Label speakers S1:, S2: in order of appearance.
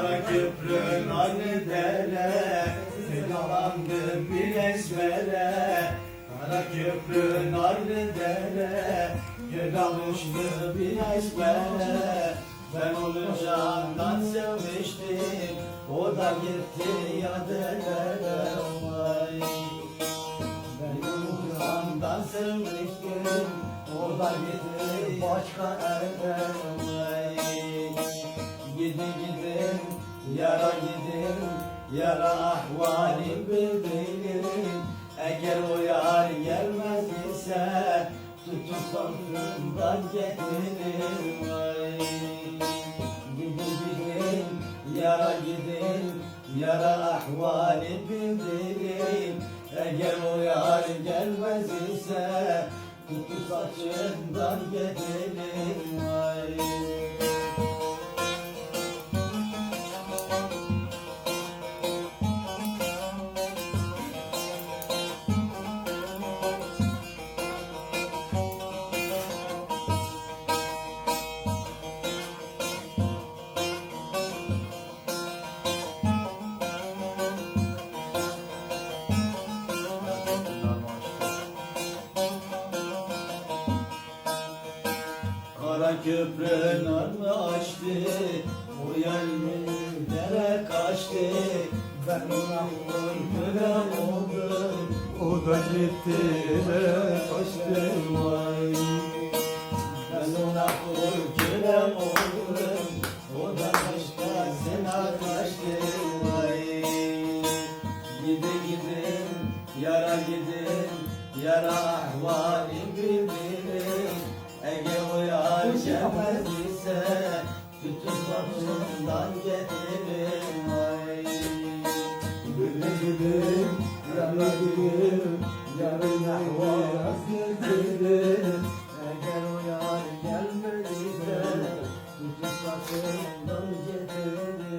S1: Kara köprün anı dere Sevdalandım bir ezbere. Kara köprün anı dere Gel alıştı bir ezbere. Ben onu candan sevmiştim O da gitti ya derere Vay Ben onu candan sevmiştim O da gitti başka erde yara ahvali bildirin. Eğer o yar gelmez ise, tutun safından getirin. Gidin, yara gidin, yara ahvali bildirin. Eğer o yar gelmez ise, tutun saçından getirin. Vay. Kara köprü narlı açtı. O yerlere kaçtı. Ben ona korkuda oldum.
S2: O da gitti de kaçtı
S1: Vay. Ben ona korkuda oldum. O da başkasına kaçtı Vay. Gidi gidin yara gidin Yara o yar Gelmez ise Bütün başımdan gelirim ay.
S2: Bülbülüm, yarabülüm Yarın ahvaz gülüm Eğer o yar gelmez ise Bütün başımdan gelirim.